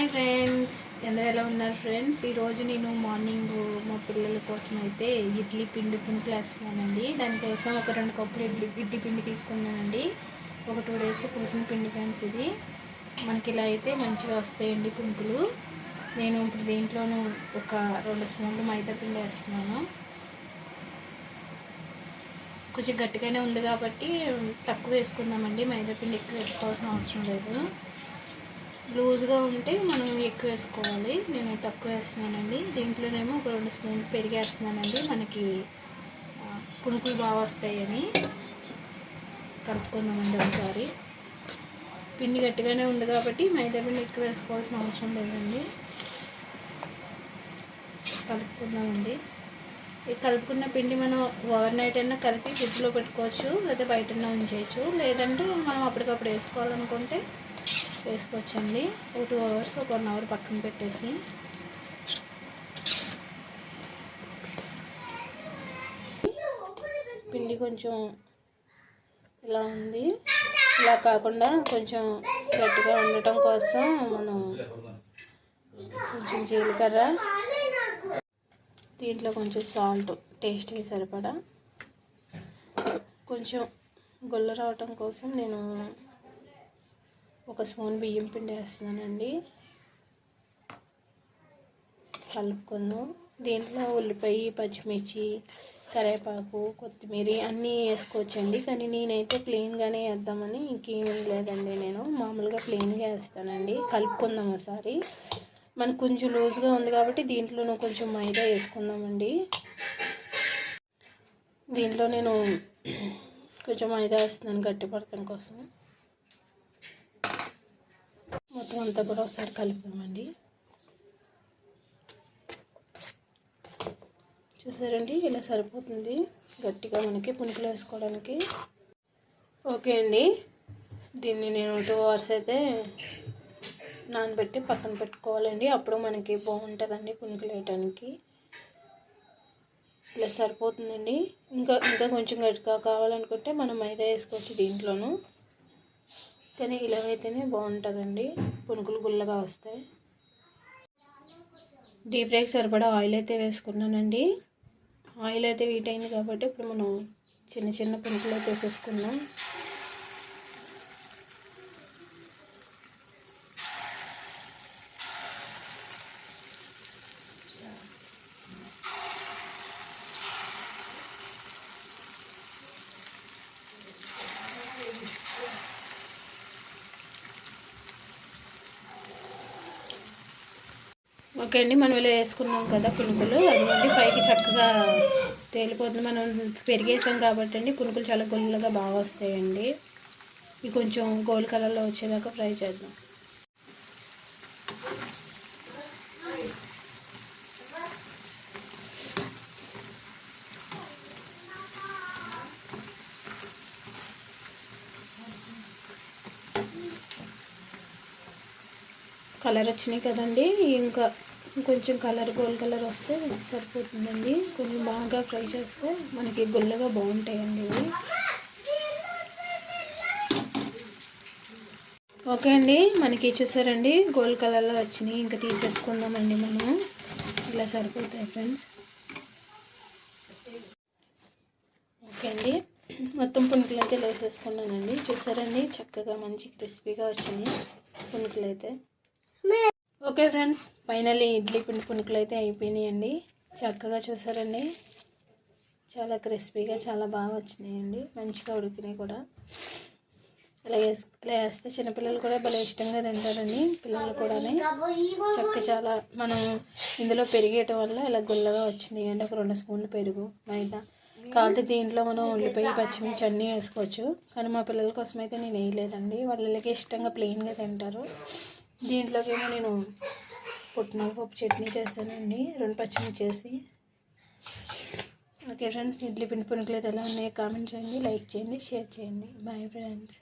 Hi friends ఎందరూ ఎలా ఉన్నారు friends? ఈరోజు నేను మార్నింగ్ మా పిల్లల కోసం అయితే ఇడ్లీ పిండి పునుకులు వేస్తున్నానండి దానికోసం ఒక రెండు కప్పులు ఇడ్లీ ఇడ్లీ పిండి తీసుకున్నానండి. ఒక టూ డేస్ పూసిన పిండి ఫ్రెండ్స్ ఇది. మనకి ఇలా అయితే మంచిగా వస్తాయండి పునుకులు నేను ఇప్పుడు దీంట్లోనూ ఒక రెండు స్పూన్లు మైదా పిండి వేస్తున్నాను. కొంచెం గట్టిగానే ఉంది కాబట్టి తక్కువ వేసుకుందామండి. మైదా పిండి ఎక్కువ వేసుకోవాల్సిన అవసరం లేదు. లూజ్గా ఉంటే మనం ఎక్కువ వేసుకోవాలి. నేను తక్కువ వేస్తున్నానండి. దీంట్లోనేమో ఒక రెండు స్పూన్లు పెరిగి వేస్తున్నానండి మనకి కుణుకులు బాగా వస్తాయని కలుపుకుందామండి ఒకసారి. పిండి గట్టిగానే ఉంది కాబట్టి మైదా పిండి ఎక్కువ వేసుకోవాల్సిన అవసరం లేదండి. కలుపుకుందామండి. కలుపుకున్న పిండి మనం ఓవర్ నైట్ అయినా కలిపి ఫ్రిడ్జ్లో పెట్టుకోవచ్చు లేదా బయట ఉంచేయచ్చు. లేదంటే మనం అప్పటికప్పుడు వేసుకోవాలనుకుంటే వేసుకోవచ్చండి. ఒక టూ అవర్స్ ఒక వన్ అవర్ పక్కన పెట్టేసి. పిండి కొంచెం ఇలా ఉంది. ఇలా కాకుండా కొంచెం గట్టిగా ఉండటం కోసం మనం కొంచెం జీలకర్ర దీంట్లో కొంచెం సాల్ట్ టేస్ట్కి సరిపడా. కొంచెం గుల్ల రావటం కోసం నేను ఒక స్పూన్ బియ్యం పిండి వేస్తున్నానండి. కలుపుకుందాం. దీంట్లో ఉల్లిపాయ పచ్చిమిర్చి కరివేపాకు కొత్తిమీర అన్నీ వేసుకోవచ్చండి. కానీ నేనైతే ప్లెయిన్గానే వేద్దామని ఇంకేం లేదండి నేను. మామూలుగా ప్లెయిన్గా వేస్తానండి. కలుపుకుందాం ఒకసారి. మనకు కొంచెం లూజ్గా ఉంది కాబట్టి దీంట్లో కొంచెం మైదా వేసుకుందామండి. దీంట్లో నేను కొంచెం మైదా వేస్తున్నాను గట్టి పడటం కోసం. మొత్తం అంతా కూడా ఒకసారి కలుపుదామండి. చూసారండి? ఇలా సరిపోతుంది. గట్టిగా మనకి పునుకులు వేసుకోవడానికి. ఓకే అండి. దీన్ని నేను టూ అవర్స్ అయితే నానబెట్టి పక్కన పెట్టుకోవాలండి. అప్పుడు మనకి బాగుంటుందండి పునుకులు వేయటానికి. ఇలా సరిపోతుందండి. ఇంకా ఇంకా కొంచెం గట్టిగా కావాలనుకుంటే మనం మైదా వేసుకోవచ్చు దీంట్లోనూ. కానీ ఇలాగైతేనే బాగుంటుందండి. పునుకులు గుల్లగా వస్తాయి. డీప్ ఫ్రైకి సరిపడా ఆయిల్ అయితే వేసుకున్నానండి. ఆయిల్ అయితే వీట్ అయింది కాబట్టి ఇప్పుడు మనం చిన్న చిన్న పునుకులు అయితే వేసేసుకున్నాం ఓకే అండి మనం ఇలా వేసుకున్నాం కదా పునుకులు. అదిగోండి పైకి చక్కగా తేలిపోతుంది. మనం పెరిగేసాం కాబట్టి అండి పునుకులు చాలా గొల్లగా బాగా వస్తాయండి. ఇవి కొంచెం గోల్డ్ కలర్లో వచ్చేదాకా ఫ్రై చేద్దాం. కలర్ వచ్చినాయి కదండి ఇంకా కొంచెం కలర్ గోల్డ్ కలర్ వస్తే సరిపోతుందండి. కొంచెం బాగా ఫ్రై చేస్తే మనకి గుల్లగా బాగుంటాయండి ఇవి. ఓకే అండి మనకి చూసారండి గోల్డ్ కలర్లో వచ్చినాయి. ఇంకా తీసేసుకుందామండి మనం. ఇలా సరిపోతాయి ఫ్రెండ్స్. ఓకే అండి మొత్తం పునుకులు అయితే లేసేసుకున్నానండి. చూసారండి చక్కగా మంచి క్రిస్పీగా వచ్చినాయి పునుకులు అయితే ఓకే ఫ్రెండ్స్ ఫైనల్లీ ఇడ్లీ పిండి పునుకులు అయితే అయిపోయినాయండి. చక్కగా చూసారండి. చాలా క్రిస్పీగా చాలా బాగా వచ్చినాయండి. మంచిగా ఉడికినాయి కూడా. ఇలా వేసు ఇలా వేస్తే చిన్నపిల్లలు కూడా భలే ఇష్టంగా తింటారండి పిల్లలు కూడా చక్క చాలా మనం ఇందులో పెరిగేయటం వల్ల ఇలా గుల్లగా వచ్చినాయి అండి ఒక రెండు స్పూన్లు పెరుగు మైదా. కాకపోతే దీంట్లో మనం ఉల్లిపాయ పచ్చిమిర్చి అన్నీ వేసుకోవచ్చు. కానీ మా పిల్లల కోసం అయితే నేను వేయలేదండి. వాళ్ళకి ఇష్టంగా ప్లెయిన్గా తింటారు. దీంట్లోకేమో నేను పుట్నాల పప్పు చట్నీ చేస్తానండి. రెండు పచ్చిమిర్చి చేసి ఓకే ఫ్రెండ్స్ ఇడ్లీ పిండి పునుకులు అయితే ఎలా ఉన్నాయో కామెంట్ చేయండి లైక్ చేయండి షేర్ చేయండి. Bye friends.